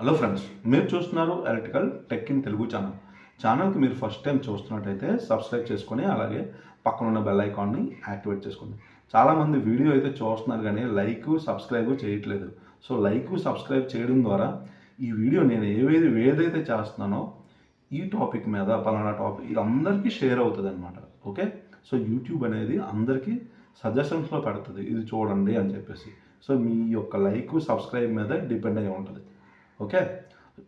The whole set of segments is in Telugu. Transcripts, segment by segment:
హలో ఫ్రెండ్స్ మీరు చూస్తున్నారు electrical tech in Telugu channel ఛానల్కి మీరు ఫస్ట్ టైం చూస్తున్నట్టయితే సబ్స్క్రైబ్ చేసుకొని అలాగే పక్కన ఉన్న బెల్ ఐకాన్ని యాక్టివేట్ చేసుకోండి. చాలామంది వీడియో అయితే చూస్తున్నారు కానీ లైక్ సబ్స్క్రైబ్ చేయట్లేదు. సో లైక్ సబ్స్క్రైబ్ చేయడం ద్వారా ఈ వీడియో నేను ఏవేది ఏదైతే చేస్తున్నానో ఈ టాపిక్ మీద పలానా టాపిక్ ఇది అందరికీ షేర్ అవుతుంది అనమాట ఓకే సో యూట్యూబ్ అనేది అందరికీ సజెషన్స్లో పెడుతుంది. ఇది చూడండి అని చెప్పేసి. సో మీ యొక్క లైక్ సబ్స్క్రైబ్ మీద డిపెండ్ అయి ఉంటుంది. ఓకే?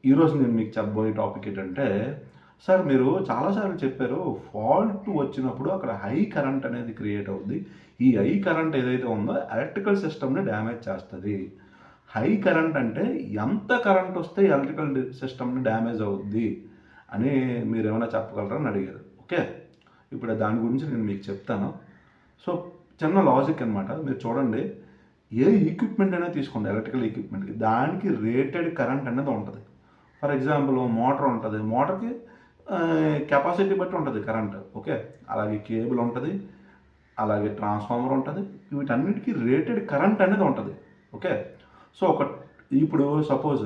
ఈరోజు నేను మీకు చెప్పబోయే టాపిక్ ఏంటంటే సార్ మీరు చాలాసార్లు చెప్పారు ఫాల్ట్ వచ్చినప్పుడు అక్కడ హై కరెంట్ అనేది క్రియేట్ అవుద్ది. ఈ హై కరెంట్ ఏదైతే ఉందో ఎలక్ట్రికల్ సిస్టమ్ని డ్యామేజ్ చేస్తుంది. హై కరెంట్ అంటే ఎంత కరెంట్ వస్తే ఎలక్ట్రికల్ సిస్టమ్ని డ్యామేజ్ అవుద్ది అని మీరు ఏమైనా చెప్పగలరా అని అడిగారు. ఓకే? ఇప్పుడు దాని గురించి నేను మీకు చెప్తాను. సో చిన్న లాజిక్ అనమాట మీరు చూడండి. ఏ ఈక్విప్మెంట్ అయినా తీసుకోండి ఎలక్ట్రికల్ ఈక్విప్మెంట్కి దానికి రేటెడ్ కరెంట్ అనేది ఉంటుంది. ఫర్ ఎగ్జాంపుల్ మోటార్ ఉంటుంది. మోటార్కి కెపాసిటీ బట్టి ఉంటుంది కరెంట్ ఓకే అలాగే కేబుల్ ఉంటుంది అలాగే ట్రాన్స్ఫార్మర్ ఉంటుంది. వీటన్నిటికీ రేటెడ్ కరెంట్ అనేది ఉంటుంది ఓకే సో ఒక ఇప్పుడు సపోజ్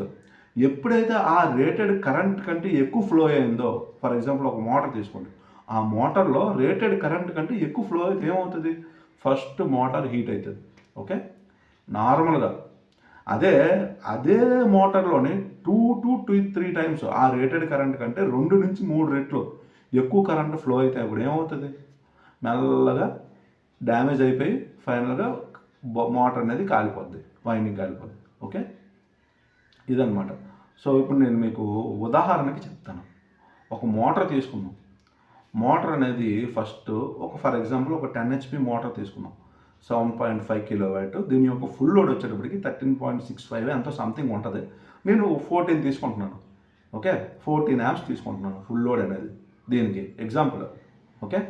ఎప్పుడైతే ఆ రేటెడ్ కరెంట్ కంటే ఎక్కువ ఫ్లో అయిందో ఫర్ ఎగ్జాంపుల్ ఒక మోటార్ తీసుకోండి. ఆ మోటార్లో రేటెడ్ కరెంట్ కంటే ఎక్కువ ఫ్లో అయితే ఏమవుతుంది? ఫస్ట్ మోటార్ హీట్ అవుతుంది ఓకే నార్మల్గా అదే అదే మోటార్లోని two to two three times ఆ రేటెడ్ కరెంట్ కంటే రెండు నుంచి మూడు రెట్లు ఎక్కువ కరెంట్ ఫ్లో అయితే అప్పుడు ఏమవుతుంది? మెల్లగా డ్యామేజ్ అయిపోయి ఫైనల్గా మోటార్ అనేది కాలిపోద్ది వైండింగ్ కాలిపోద్ది ఓకే? ఇదనమాట సో ఇప్పుడు నేను మీకు ఉదాహరణకి చెప్తాను. ఒక మోటార్ తీసుకుందాం. మోటార్ అనేది ఫస్ట్ ఒక ఫర్ ఎగ్జాంపుల్ ఒక టెన్ హెచ్పి మోటార్ తీసుకుందాం. Seven point five kilo watt దీని యొక్క ఫుల్ లోడ్ వచ్చేటప్పటికి థర్టీన్ పాయింట్ సిక్స్ ఫైవ్ ఎంతో సంథింగ్ ఉంటుంది. నేను ఫోర్టీన్ తీసుకుంటున్నాను. ఓకే ఫోర్టీన్ యాప్స్ తీసుకుంటున్నాను ఫుల్ లోడ్ అనేది దీనికి. ఎగ్జాంపుల్ ఓకే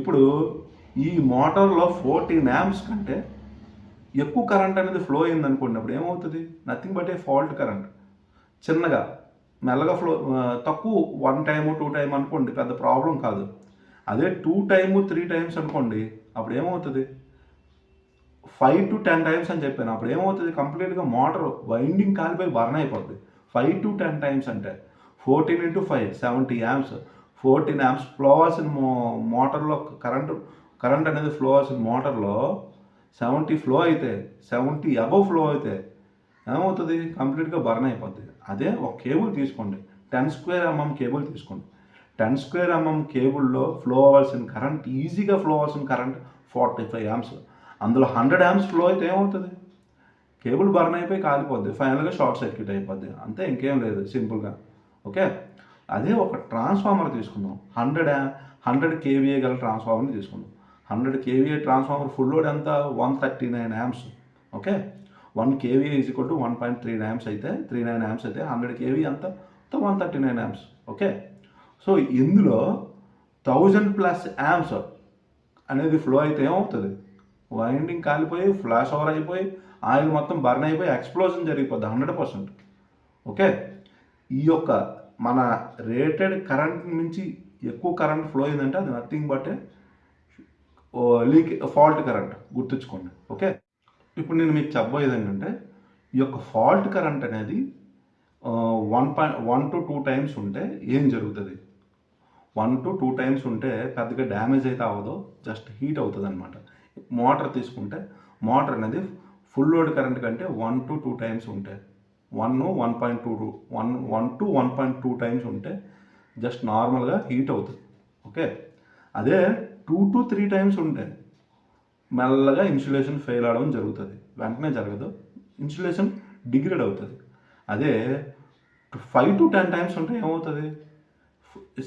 ఇప్పుడు ఈ మోటార్లో ఫోర్టీన్ యామ్స్ కంటే ఎక్కువ కరెంట్ అనేది ఫ్లో అయింది అనుకోండి అప్పుడు ఏమవుతుంది? Nothing but a fault current చిన్నగా మెల్లగా ఫ్లో తక్కువ వన్ టైము టూ టైం అనుకోండి పెద్ద ప్రాబ్లం కాదు. అదే టూ టైము త్రీ టైమ్స్ అనుకోండి అప్పుడు ఏమవుతుంది? ఫైవ్ టు టెన్ టైమ్స్ అని చెప్పాను. అప్పుడు ఏమవుతుంది? కంప్లీట్గా మోటార్ వైండింగ్ కాలిపోయి బర్న్ అయిపోద్ది. ఫైవ్ టు టెన్ టైమ్స్ అంటే fourteen into five seventy amps fourteen amps flow అవ్వాల్సిన మో మోటార్లో కరెంటు కరెంట్ అనేది ఫ్లో అవ్వాల్సిన మోటార్లో సెవెంటీ ఫ్లో అయితే సెవెంటీ అబవ్ ఫ్లో అయితే ఏమవుతుంది? కంప్లీట్గా బర్న్ అయిపోద్ది. అదే ఒక కేబుల్ తీసుకోండి. టెన్ స్క్వేర్ ఎంఎం కేబుల్ తీసుకోండి. టెన్ స్క్వేర్ ఎంఎం కేబుల్లో ఫ్లో అవ్వాల్సిన కరెంట్ ఈజీగా ఫ్లో అవ్వాల్సిన కరెంట్ ఫార్టీ ఫైవ్ యామ్స్ అందులో హండ్రెడ్ యామ్స్ ఫ్లో అయితే ఏమవుతుంది? కేబుల్ బర్న్ అయిపోయి కాలిపోద్ది. ఫైనల్గా షార్ట్ సర్క్యూట్ అయిపోద్ది. అంతే ఇంకేం లేదు సింపుల్గా. ఓకే? అదే ఒక ట్రాన్స్ఫార్మర్ తీసుకుందాం. హండ్రెడ్ హండ్రెడ్ కేవీఏ గల ట్రాన్స్ఫార్మర్ని తీసుకుందాం. Hundred KVA transformer full load ఎంత? One thirty nine amps okay? One KVA is equal to one point three amps అయితే త్రీ నైన్ యామ్స్ అయితే హండ్రెడ్ కేవీ అంత one thirty nine amps okay? So ఇందులో థౌజండ్ ప్లస్ యామ్స్ అనేది ఫ్లో అయితే ఏమవుతుంది? వైండింగ్ కాలిపోయి ఫ్లాష్ ఓవర్ అయిపోయి ఆయిల్ మొత్తం బర్న్ అయిపోయి ఎక్స్ప్లోజన్ జరిగిపోద్ది హండ్రెడ్ పర్సెంట్. ఓకే? ఈ యొక్క మన రేటెడ్ కరెంట్ నుంచి ఎక్కువ కరెంట్ ఫ్లో అయిందంటే అది nothing but leak fault current గుర్తుంచుకోండి. ఓకే? ఇప్పుడు నేను మీకు చెప్పబోయేది ఏంటంటే ఈ యొక్క ఫాల్ట్ కరెంట్ అనేది one point one to two times ఉంటే ఏం జరుగుతుంది? వన్ టు టూ టైమ్స్ ఉంటే పెద్దగా డ్యామేజ్ అయితే అవ్వదు జస్ట్ హీట్ అవుతుంది అనమాట మోటార్ తీసుకుంటే మోటార్ అనేది ఫుల్ లోడ్ కరెంట్ కంటే వన్ టు టూ టైమ్స్ ఉంటే one one point two two one one to one point two times ఉంటే జస్ట్ నార్మల్గా హీట్ అవుతుంది. ఓకే అదే టూ టు త్రీ టైమ్స్ ఉంటే మెల్లగా ఇన్సులేషన్ ఫెయిల్ అవడం జరుగుతుంది. వెంటనే జరగదు. ఇన్సులేషన్ డిగ్రేడ్ అవుతుంది. అదే ఫైవ్ టు టెన్ టైమ్స్ ఉంటే ఏమవుతుంది?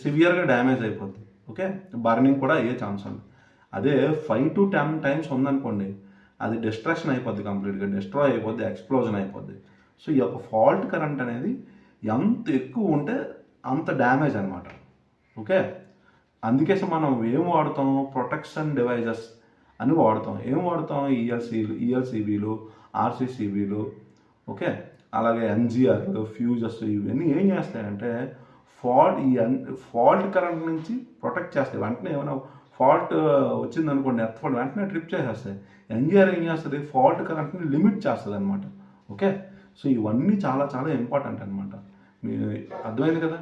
సివియర్గా డ్యామేజ్ అయిపోతుంది ఓకే బర్నింగ్ కూడా అయ్యే ఛాన్స్ ఉంది. అదే ఫైవ్ టు టెన్ టైమ్స్ ఉందనుకోండి అది డిస్ట్రాక్షన్ అయిపోద్ది కంప్లీట్గా డిస్ట్రాయ్ అయిపోద్ది ఎక్స్ప్లోజన్ అయిపోద్ది. సో ఈ యొక్క ఫాల్ట్ కరెంట్ అనేది ఎంత ఎక్కువ ఉంటే అంత డ్యామేజ్ అనమాట ఓకే అందుకేసి మనం ఏం వాడతాం? ప్రొటెక్షన్ డివైజెస్ అని వాడతాం. ఏం వాడతాం? ఈఎల్సీలు ఈఎల్సీబీలు ఆర్సీసీబీలు ఓకే అలాగే ఎన్జిఆర్లు ఫ్యూజెస్ ఇవన్నీ ఏం చేస్తాయంటే ఫాల్ట్ ఈ ఫాల్ట్ కరెంట్ నుంచి ప్రొటెక్ట్ చేస్తాయి. వెంటనే ఏమైనా ఫాల్ట్ వచ్చింది అనుకోండి ఎర్త్ ఫాల్ట్ వెంటనే ట్రిప్ చేసేస్తాయి. ఎన్జిఆర్ ఏం చేస్తుంది ఫాల్ట్ కరెంట్ని లిమిట్ చేస్తుంది అనమాట ఓకే? సో ఇవన్నీ చాలా చాలా ఇంపార్టెంట్ అనమాట మీ అర్థమైంది కదా?